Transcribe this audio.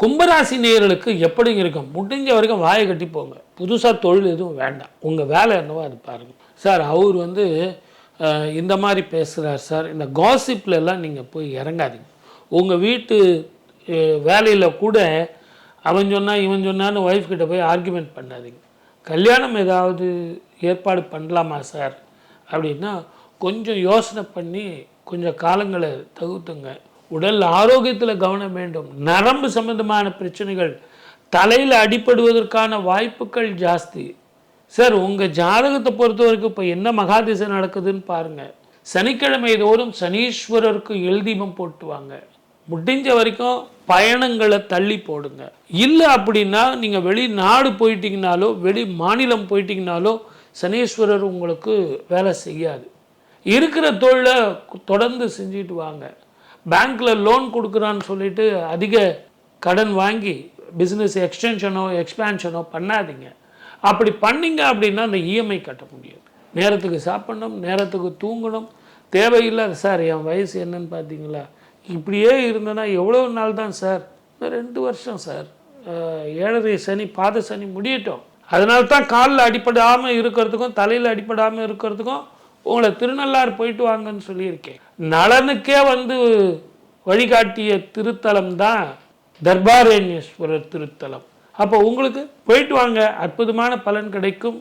கும்பராசி நேயர்களுக்கு எப்படி இருக்கும்? முடிஞ்ச வரைக்கும் வாயை கட்டி போங்க. புதுசாக தொழில் எதுவும் வேண்டாம். உங்கள் வேலை என்னவோ அது பாருங்க. சார் அவர் வந்து இந்த மாதிரி பேசுகிறார் சார். இந்த gossipல நீங்கள் போய் இறங்காதீங்க. உங்கள் வீட்டு வேலையில் கூட அவன் சொன்னால் இவன் சொன்னான்னு ஒய்ஃப் கிட்ட போய் ஆர்குமெண்ட் பண்ணாதீங்க. கல்யாணம் ஏதாவது ஏற்பாடு பண்ணலாமா சார்? அப்படின்னா கொஞ்சம் யோசனை பண்ணி கொஞ்சம் காலங்களை தகுத்துங்க. உடல் ஆரோக்கியத்தில் கவனம் வேண்டும். நரம்பு சம்பந்தமான பிரச்சனைகள் தலையில் அடிபடுவதற்கான வாய்ப்புகள் ஜாஸ்தி. சார் உங்கள் ஜாதகத்தை பொறுத்த வரைக்கும் இப்போ என்ன மகாதிசை நடக்குதுன்னு பாருங்கள் சனிக்கிழமை தோறும் சனீஸ்வரருக்கு எழுதீபம் போட்டுவாங்க. முடிஞ்ச வரைக்கும் பயணங்களை தள்ளி போடுங்க. இல்லை அப்படின்னா நீங்கள் வெளி நாடு போயிட்டீங்கனாலோ வெளி மாநிலம் போயிட்டீங்கனாலோ சனீஸ்வரர் உங்களுக்கு வேலை செய்யாது. இருக்கிற தொழிலை தொடர்ந்து செஞ்சுட்டு வாங்க. பேங்க்கில் லோன் கொடுக்குறான்னு சொல்லிட்டு அதிக கடன் வாங்கி பிஸ்னஸ் எக்ஸ்டென்ஷனோ எக்ஸ்பேன்ஷனோ பண்ணாதீங்க. அப்படி பண்ணீங்க அப்படின்னா அந்த இஎம்ஐ கட்ட முடியாது. நேரத்துக்கு சாப்பிடணும் நேரத்துக்கு தூங்கணும். தேவையில்லாத சார் என் வயசு என்னன்னு பார்த்தீங்களா இப்படியே இருந்தேன்னா எவ்வளோ நாள் தான் சார்? ரெண்டு வருஷம் சார். ஏழரை சனி பாத சனி முடியட்டும். அதனால தான் காலில் அடிப்படாமல் இருக்கிறதுக்கும் தலையில் அடிப்படாமல் இருக்கிறதுக்கும் உங்களை திருநள்ளாறு போயிட்டு வாங்கன்னு சொல்லியிருக்கேன். நலனுக்கே வந்து வழிகாட்டிய திருத்தலம் தான் தர்பாரண்யேஸ்வரர் திருத்தலம். அப்போ உங்களுக்கு போயிட்டு வாங்க அற்புதமான பலன் கிடைக்கும்.